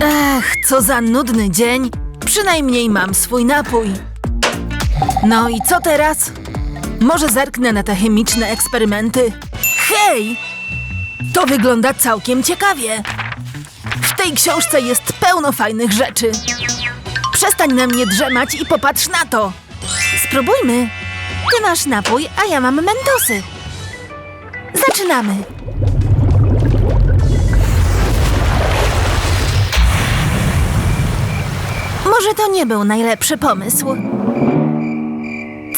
Ech, co za nudny dzień. Przynajmniej mam swój napój. No i co teraz? Może zerknę na te chemiczne eksperymenty? Hej! To wygląda całkiem ciekawie. W tej książce jest pełno fajnych rzeczy. Przestań na mnie drzemać i popatrz na to. Spróbujmy. Ty masz napój, a ja mam mentosy. Zaczynamy. Może to nie był najlepszy pomysł.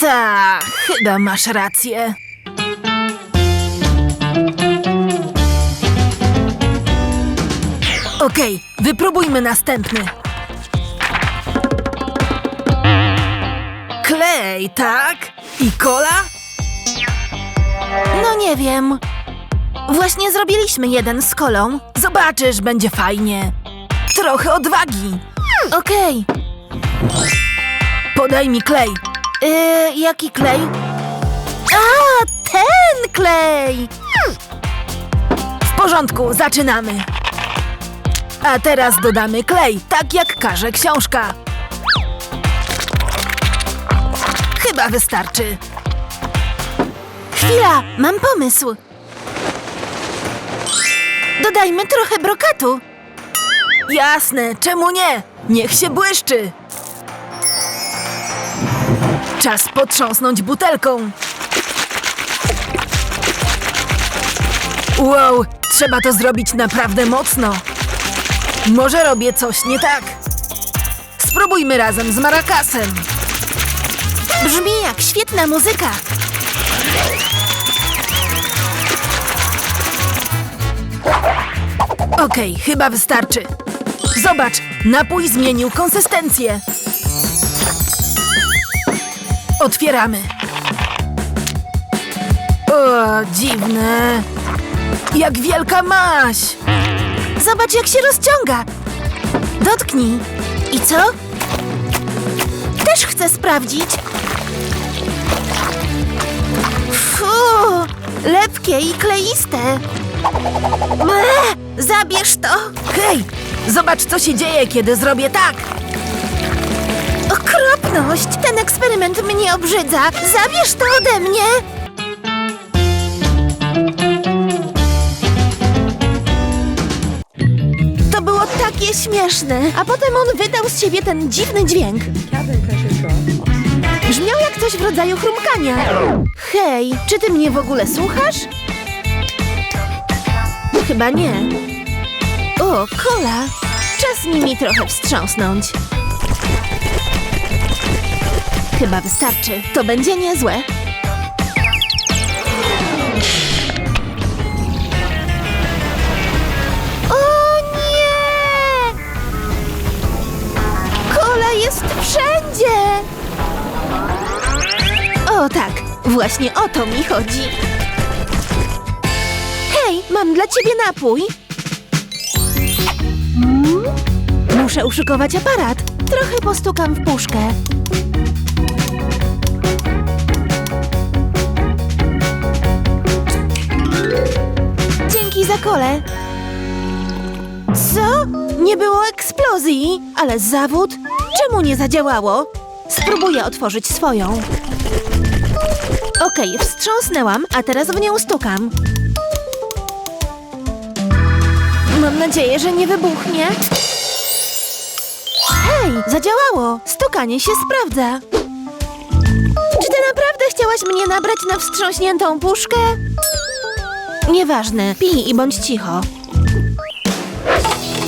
Ta, chyba masz rację. Okej, wypróbujmy następny. Klej, tak? I kola? No nie wiem. Właśnie zrobiliśmy jeden z kolą. Zobaczysz, będzie fajnie. Trochę odwagi. Okej. Podaj mi klej. Yy, jaki klej? A, ten klej! W porządku, zaczynamy. A teraz dodamy klej, tak jak każe książka. Chyba wystarczy. Chwila, mam pomysł. Dodajmy trochę brokatu. Jasne, czemu nie? Niech się błyszczy. Czas potrząsnąć butelką. Wow, trzeba to zrobić naprawdę mocno. Może robię coś nie tak. Spróbujmy razem z marakasem. Brzmi jak świetna muzyka. Okej, chyba wystarczy. Zobacz, napój zmienił konsystencję. Otwieramy. O, dziwne. Jak wielka maś. Zobacz, jak się rozciąga. Dotknij. I co? Też chcę sprawdzić. Fu, lepkie i kleiste. Ble, zabierz to. Hej, zobacz, co się dzieje, kiedy zrobię tak. Okropność! Ten eksperyment mnie obrzydza! Zabierz to ode mnie! To było takie śmieszne, a potem on wydał z siebie ten dziwny dźwięk. Brzmiał jak coś w rodzaju chrumkania. Hej, czy ty mnie w ogóle słuchasz? Chyba nie. O, kola! Czas nimi trochę wstrząsnąć. Chyba wystarczy. To będzie niezłe. O nie! Kola jest wszędzie! O tak, właśnie o to mi chodzi. Hej, mam dla ciebie napój. Muszę uszykować aparat. Trochę postukam w puszkę. Dzięki za kole. Co? Nie było eksplozji, ale zawód? Czemu nie zadziałało? Spróbuję otworzyć swoją. Okej, wstrząsnęłam, a teraz w nią stukam. Mam nadzieję, że nie wybuchnie. Hej, zadziałało! Stukanie się sprawdza. Czy ty naprawdę chciałaś mnie nabrać na wstrząśniętą puszkę? Nieważne, pij i bądź cicho.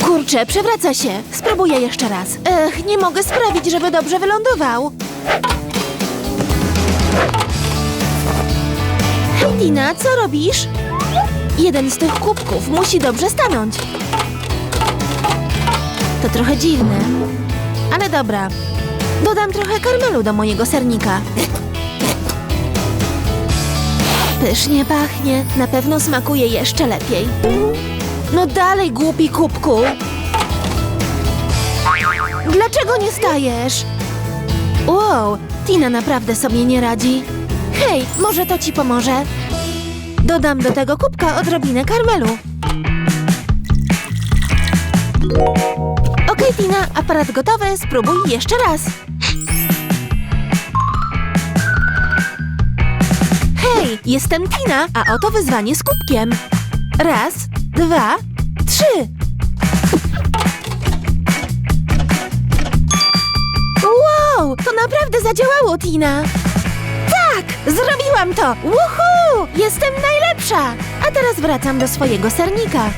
Kurczę, przewraca się. Spróbuję jeszcze raz. Ech, nie mogę sprawić, żeby dobrze wylądował. Hej, Tina, co robisz? Jeden z tych kubków musi dobrze stanąć. To trochę dziwne. Ale dobra. Dodam trochę karmelu do mojego sernika. Pysznie pachnie. Na pewno smakuje jeszcze lepiej. No dalej, głupi kubku. Dlaczego nie stajesz? Wow, Tina naprawdę sobie nie radzi. Hej, może to ci pomoże? Dodam do tego kubka odrobinę karmelu. Okej, Tina, aparat gotowy, spróbuj jeszcze raz. Hej, jestem Tina, a oto wyzwanie z kubkiem. Raz, dwa, trzy. Wow, to naprawdę zadziałało, Tina. Tak, zrobiłam to! Woohoo! Jestem najlepsza! A teraz wracam do swojego sernika.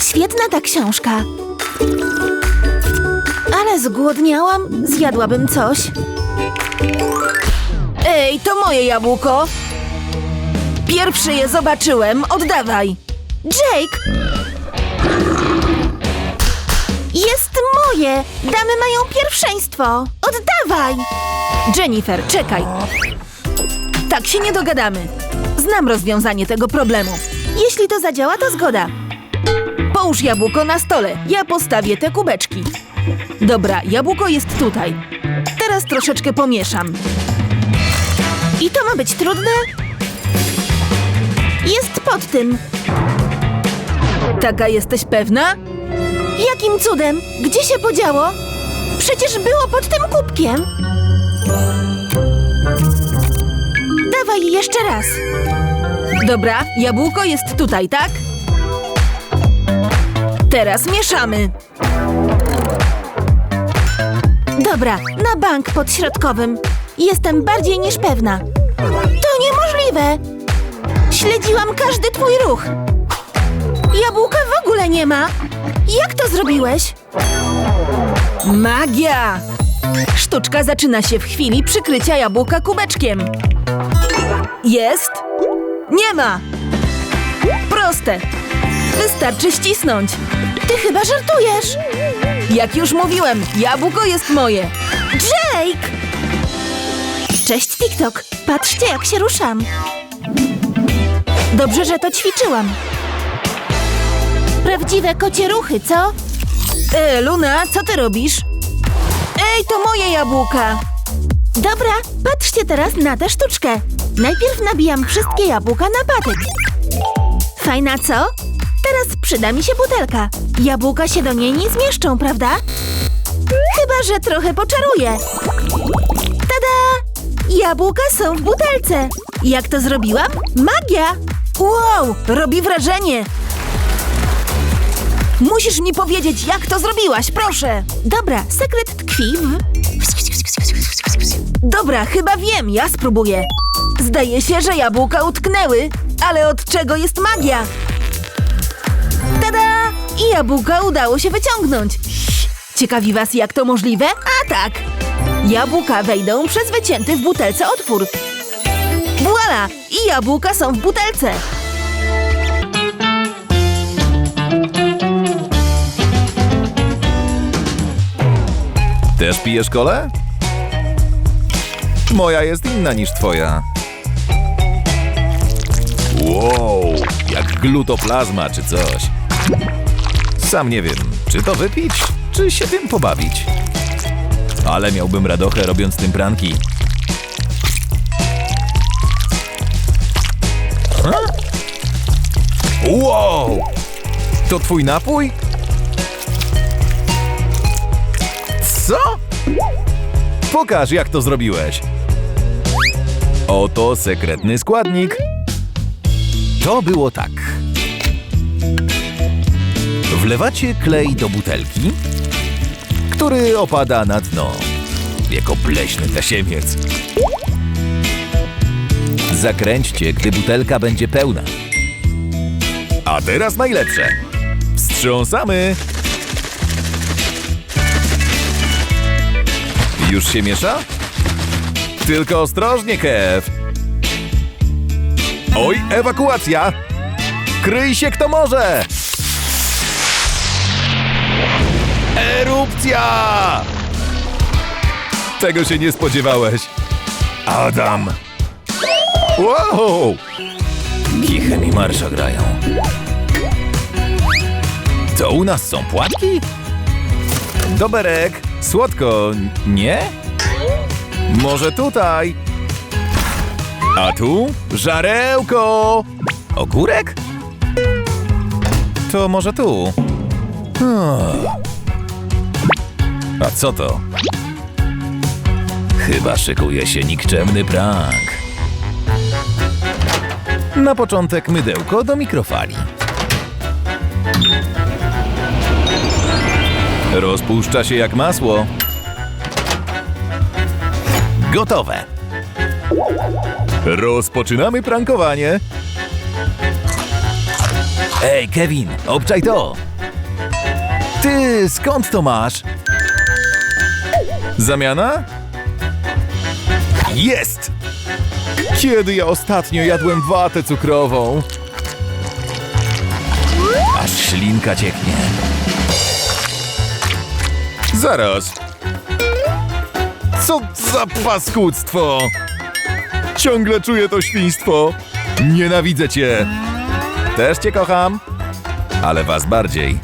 Świetna ta książka. Ale zgłodniałam, zjadłabym coś. Ej, to moje jabłko! Pierwszy je zobaczyłem, oddawaj! Jake! Jest moje! Damy mają pierwszeństwo! Oddawaj! Jennifer, czekaj! Tak się nie dogadamy. Znam rozwiązanie tego problemu. Jeśli to zadziała, to zgoda. Połóż jabłko na stole, ja postawię te kubeczki. Dobra, jabłko jest tutaj. Teraz troszeczkę pomieszam. I to ma być trudne? Jest pod tym. Taka jesteś pewna? Jakim cudem? Gdzie się podziało? Przecież było pod tym kubkiem. Dawaj jeszcze raz. Dobra, jabłko jest tutaj, tak? Teraz mieszamy. Dobra, na bank pod środkowym. Jestem bardziej niż pewna. To niemożliwe! Śledziłam każdy twój ruch. Jabłka w ogóle nie ma. Jak to zrobiłeś? Magia! Sztuczka zaczyna się w chwili przykrycia jabłka kubeczkiem. Jest? Nie ma! Proste. Wystarczy ścisnąć. Ty chyba żartujesz. Jak już mówiłem, jabłko jest moje. Jake! Cześć TikTok. Patrzcie jak się ruszam. Dobrze, że to ćwiczyłam. Prawdziwe kocie ruchy, co? E, Luna, co ty robisz? Ej, to moje jabłka! Dobra, patrzcie teraz na tę sztuczkę. Najpierw nabijam wszystkie jabłka na patyk. Fajna, co? Teraz przyda mi się butelka. Jabłka się do niej nie zmieszczą, prawda? Chyba, że trochę poczaruję. Tada! Jabłka są w butelce. Jak to zrobiłam? Magia! Wow, robi wrażenie! Musisz mi powiedzieć, jak to zrobiłaś, proszę! Dobra, sekret tkwi w... Dobra, chyba wiem, ja spróbuję. Zdaje się, że jabłka utknęły, ale od czego jest magia? Tada! I jabłka udało się wyciągnąć. Ciekawi was, jak to możliwe? A tak! Jabłka wejdą przez wycięty w butelce otwór. Voila! I jabłka są w butelce. Też pijesz kolę? Moja jest inna niż twoja. Wow, jak glutoplazma czy coś. Sam nie wiem, czy to wypić, czy się tym pobawić. Ale miałbym radochę robiąc tym pranki. Huh? Wow! To twój napój? Co? Pokaż, jak to zrobiłeś. Oto sekretny składnik. To było tak. Wlewacie klej do butelki, który opada na dno, jako pleśny tasiemiec. Zakręćcie, gdy butelka będzie pełna. A teraz najlepsze. Wstrząsamy. Już się miesza? Tylko ostrożnie, Kev. Oj, ewakuacja! Kryj się kto może! Erupcja! Tego się nie spodziewałeś. Adam! Wow! Kichem i marsza grają. To u nas są płatki? Doberek, słodko, nie? Może tutaj? A tu żarełko! Ogórek? To może tu. Oh. A co to? Chyba szykuje się nikczemny prank. Na początek mydełko do mikrofali. Rozpuszcza się jak masło. Gotowe. Rozpoczynamy prankowanie. Ej, Kevin, obczaj to. Ty, skąd to masz? Zamiana? Jest! Kiedy ja ostatnio jadłem watę cukrową? Aż ślinka cieknie. Zaraz. Co za paskudztwo! Ciągle czuję to świństwo. Nienawidzę cię. Też cię kocham, ale was bardziej.